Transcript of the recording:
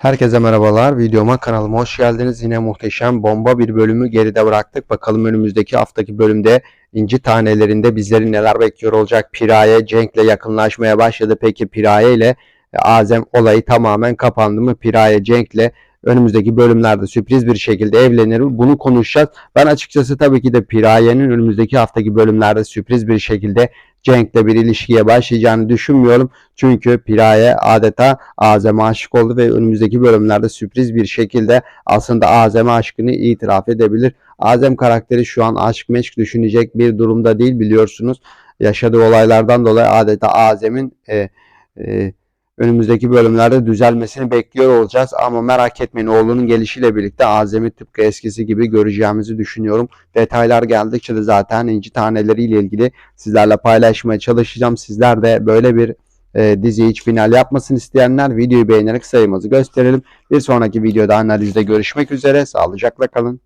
Herkese merhabalar. Videoma kanalıma hoş geldiniz. Yine muhteşem bomba bir bölümü geride bıraktık. Bakalım önümüzdeki haftaki bölümde inci tanelerinde bizleri neler bekliyor olacak. Piraye Cenk'le yakınlaşmaya başladı. Peki Piraye ile Azem olayı tamamen kapandı mı? Piraye Cenk'le önümüzdeki bölümlerde sürpriz bir şekilde evlenir? Bunu konuşacağız. Ben açıkçası tabii ki de Piraye'nin önümüzdeki haftaki bölümlerde sürpriz bir şekilde Cenk'le bir ilişkiye başlayacağını düşünmüyorum. Çünkü Piraye adeta Azem'e aşık oldu ve önümüzdeki bölümlerde sürpriz bir şekilde aslında Azem'e aşkını itiraf edebilir. Azem karakteri şu an aşk meşk düşünecek bir durumda değil biliyorsunuz. Yaşadığı olaylardan dolayı adeta Azem'in e, e, önümüzdeki bölümlerde düzelmesini bekliyor olacağız. Ama merak etmeyin oğlunun gelişiyle birlikte Azem'i tıpkı eskisi gibi göreceğimizi düşünüyorum. Detaylar geldikçe de zaten inci taneleriyle ilgili sizlerle paylaşmaya çalışacağım. Sizler de böyle bir e, dizi hiç final yapmasını isteyenler videoyu beğenerek sayımızı gösterelim. Bir sonraki videoda analizde görüşmek üzere. Sağlıcakla kalın.